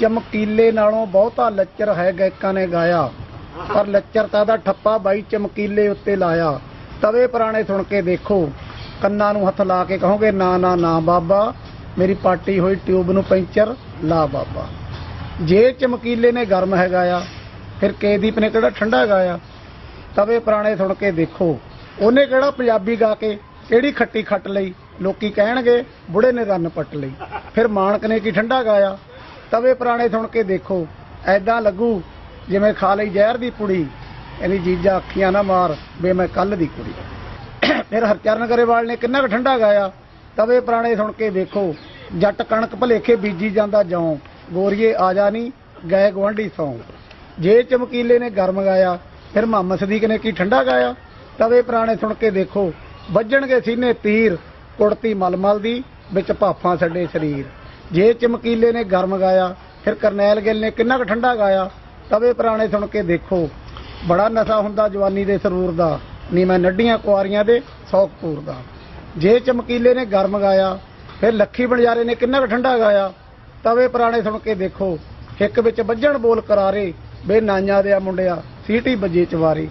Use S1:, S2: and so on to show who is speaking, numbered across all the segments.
S1: ਚਮਕੀਲੇ ਨਾਲੋਂ ਬਹੁਤਾ ਲੱਚਰ ਹੈ ਗਾਇਕਾਂ ਨੇ ਗਾਇਆ। ਪਰ ਲੱਚਰਤਾ ਦਾ ਠੱਪਾ ਬਾਈ ਚਮਕੀਲੇ ਉੱਤੇ ਲਾਇਆ। ਤਵੇ ਪੁਰਾਣੇ ਸੁਣ ਕੇ ਦੇਖੋ। ਕੰਨਾਂ ਨੂੰ ਹੱਥ ਲਾ ਕੇ ਕਹੋਗੇ, ਨਾ ਨਾ ਨਾ ਬਾਬਾ, ਮੇਰੀ ਪਾਟੀ ਹੋਈ ਟਿਊਬ ਨੂੰ ਪੈਂਚਰ, ਲਾ ਬਾਬਾ। ਜੇ ਚਮਕੀਲੇ ਨੇ ਗਰਮ ਹੈਗਾ ਆ, ਫਿਰ ਕੇਦੀਪ ਨੇ ਕਿਹੜਾ ਠੰਡਾ ਗਾਇਆ? ਤਵੇ ਪੁਰਾਣੇ ਸੁਣ ਕੇ ਦੇਖੋ। ਉਹਨੇ ਕਿਹੜਾ ਪੰਜਾਬੀ ਗਾ ਕੇ ਕਿਹੜੀ ਖੱਟੀ ਖੱਟ ਲਈ? ਲੋਕੀ ਕਹਿਣਗੇ, ਬੁੜੇ ਨੇ ਰੰਨ ਪੱਟ ਲਈ। ਫਿਰ ਮਾਨਕ ਨੇ ਕੀ ਠੰਡਾ ਗਾਇਆ? ਤਵੇ ਪੁਰਾਣੇ ਸੁਣ ਕੇ ਦੇਖੋ ਐਦਾਂ ਲੱਗੂ ਜਿਵੇਂ ਖਾ ਲਈ ਜ਼ਹਿਰ ਦੀ ਪੁੜੀ। ਇਹਦੀ ਜੀਜਾ ਅੱਖੀਆਂ ਨਾ ਮਾਰ ਬੇ ਮੈਂ ਕੱਲ ਦੀ ਕੁੜੀ ਫਿਰ ਹਰਚਰਨ ਗਰੇਵਾਲ ਨੇ ਕਿੰਨਾ ਕੁ ਠੰਡਾ ਗਾਇਆ। ਤਵੇ ਪੁਰਾਣੇ ਸੁਣ ਕੇ ਦੇਖੋ, ਜੱਟ ਕਣਕ ਭਲੇਖੇ ਬੀਜੀ ਜਾਂਦਾ ਜੌਂ। ਗੋਰੀਏ ਆ ਜਾ ਨਹੀਂ ਗਏ ਗਵੰਡੀ ਸੌਂ। ਜੇ ਚਮਕੀਲੇ ਨੇ ਗਰਮ ਗਾਇਆ, ਫਿਰ ਮੁਹੰਮਦ ਸਦੀਕ ਨੇ ਕੀ ਠੰਡਾ ਗਾਇਆ। ਤਵੇ ਪੁਰਾਣੇ ਸੁਣ ਕੇ ਦੇਖੋ, ਵੱਜਣਗੇ ਸੀਨੇ ਤੀਰ, ਕੁੜਤੀ ਮਲਮਲ ਦੀ, ਵਿੱਚ ਭਾਫਾਂ ਛੱਡੇ ਸਰੀਰ। ਜੇ ਚਮਕੀਲੇ ਨੇ ਗਰਮ ਗਾਇਆ, ਫਿਰ ਕਰਨੈਲ ਗਿੱਲ ਨੇ ਕਿੰਨਾ ਕੁ ਠੰਡਾ ਗਾਇਆ, ਤਵੇ ਪੁਰਾਣੇ ਸੁਣ ਕੇ ਦੇਖੋ। ਬੜਾ ਨਸ਼ਾ ਹੁੰਦਾ ਜਵਾਨੀ ਦੇ ਸਰੂਰ ਦਾ, ਨੀ ਮੈਂ ਨੱਡੀਆਂ ਕੁਆਰੀਆਂ ਦੇ ਸੌਕ ਪੂਰ ਦਾ। ਜੇ ਚਮਕੀਲੇ ਨੇ ਗਰਮ ਗਾਇਆ, ਫਿਰ ਲੱਖੀ ਬਣਜਾਰੇ ਨੇ ਕਿੰਨਾ ਕੁ ਠੰਡਾ ਗਾਇਆ। ਤਵੇ ਪੁਰਾਣੇ ਸੁਣ ਕੇ ਦੇਖੋ ਹਿੱਕ ਵਿੱਚ ਵੱਜਣ ਬੋਲ ਕਰਾਰੇ, ਬੇ ਨਾਈਆਂ ਦੇ ਆ ਮੁੰਡਿਆ, ਸੀਟੀ ਵੱਜੇ ਚਵਾਰੇ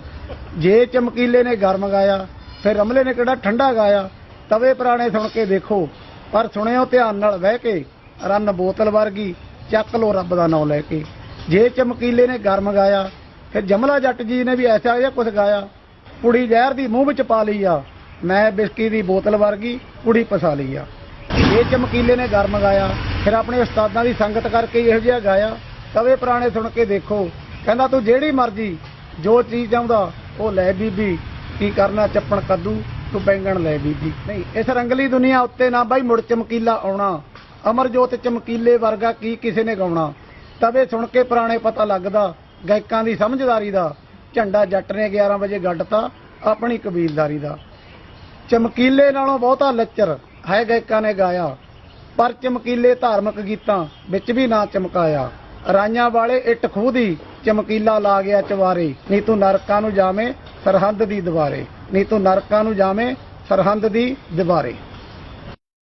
S1: ਜੇ ਚਮਕੀਲੇ ਨੇ ਗਰਮ ਗਾਇਆ, ਫਿਰ ਰਮਲੇ ਨੇ ਕਿਹੜਾ ਠੰਡਾ ਗਾਇਆ, ਤਵੇ ਪੁਰਾਣੇ ਸੁਣ ਕੇ ਦੇਖੋ। ਪਰ ਸੁਣਿਓ ਧਿਆਨ ਨਾਲ ਬਹਿ ਕੇ ਰੰਨ ਬੋਤਲ ਵਰਗੀ, ਚੱਕ ਲੋ ਰੱਬ ਦਾ ਨਾਮ ਲੈ ਕੇ। ਜੇ ਚਮਕੀਲੇ ਨੇ ਗਰਮ ਗਾਇਆ, ਫਿਰ ਜਮਲਾ ਜੱਟ ਜੀ ਨੇ ਵੀ ਐਸਾ ਜਿਹਾ ਕੁਝ ਗਾਇਆ, ਕੁੜੀ ਜ਼ਹਿਰ ਦੀ ਮੂੰਹ ਵਿੱਚ ਪਾ ਲਈ ਆ, ਮੈਂ ਬਿਸਕੀ ਦੀ ਬੋਤਲ ਵਰਗੀ, ਕੁੜੀ ਪਸਾ ਲਈ ਆ। ਇਹ ਚਮਕੀਲੇ ਨੇ ਗਰਮ ਗਾਇਆ, ਫਿਰ ਆਪਣੇ ਉਸਤਾਦਾਂ ਦੀ ਸੰਗਤ ਕਰਕੇ ਇਹੋ ਜਿਹਾ ਗਾਇਆ, ਕਵੇ ਪੁਰਾਣੇ ਸੁਣ ਕੇ ਦੇਖੋ, ਕਹਿੰਦਾ ਤੂੰ ਜਿਹੜੀ ਮਰਜ਼ੀ, ਜੋ ਚੀਜ਼ ਚਾਹੁੰਦਾ, ਉਹ ਲੈ ਬੀਬੀ, ਕੀ ਕਰਨਾ ਚੱਪਣ ਕੱਦੂ, ਤੂੰ ਬੈਂਗਣ ਲੈ ਬੀਬੀ। ਨਹੀਂ, ਇਸ ਰੰਗਲੀ ਦੁਨੀਆ ਉੱਤੇ ਨਾ ਬਾਈ ਮੁੜ ਚਮਕੀਲਾ ਆਉਣਾ। ਅਮਰਜੋਤ ਚਮਕੀਲੇ ਵਰਗਾ ਕੀ ਕਿਸੇ ਨੇ ਗਾਉਣਾ? ਤਵੇ ਸੁਣ ਕੇ ਪੁਰਾਣੇ ਪਤਾ ਲੱਗਦਾ, ਗਾਇਕਾਂ ਦੀ ਸਮਝਦਾਰੀ ਦਾ। ਝੰਡਾ ਜੱਟ ਨੇ 11 ਵਜੇ ਗੱਡਤਾ ਆਪਣੀ ਕਬੀਲਦਾਰੀ ਦਾ। ਚਮਕੀਲੇ ਨਾਲੋਂ ਬਹੁਤਾ ਲੱਚਰ ਹੈ ਗਾਇਕਾਂ ਨੇ ਗਾਇਆ, ਪਰ ਚਮਕੀਲੇ ਧਾਰਮਿਕ ਗੀਤਾਂ ਵਿੱਚ ਵੀ ਨਾ ਚਮਕਾਇਆ। ਰਾਈਆਂ ਵਾਲੇ ਇੱਟ ਖੂਹ ਦੀ, ਚਮਕੀਲਾ ਲਾ ਗਿਆ ਚਵਾਰੇ ਨੀ ਤੂੰ ਨਰਕਾਂ ਨੂੰ ਜਾਵੇਂ ਸਰਹੰਦ ਦੀ ਦੀਵਾਰੇ। ਨੀ ਤੂੰ ਨਰਕਾਂ ਨੂੰ ਜਾਵੇਂ ਸਰਹੰਦ ਦੀ ਦੀਵਾਰੇ।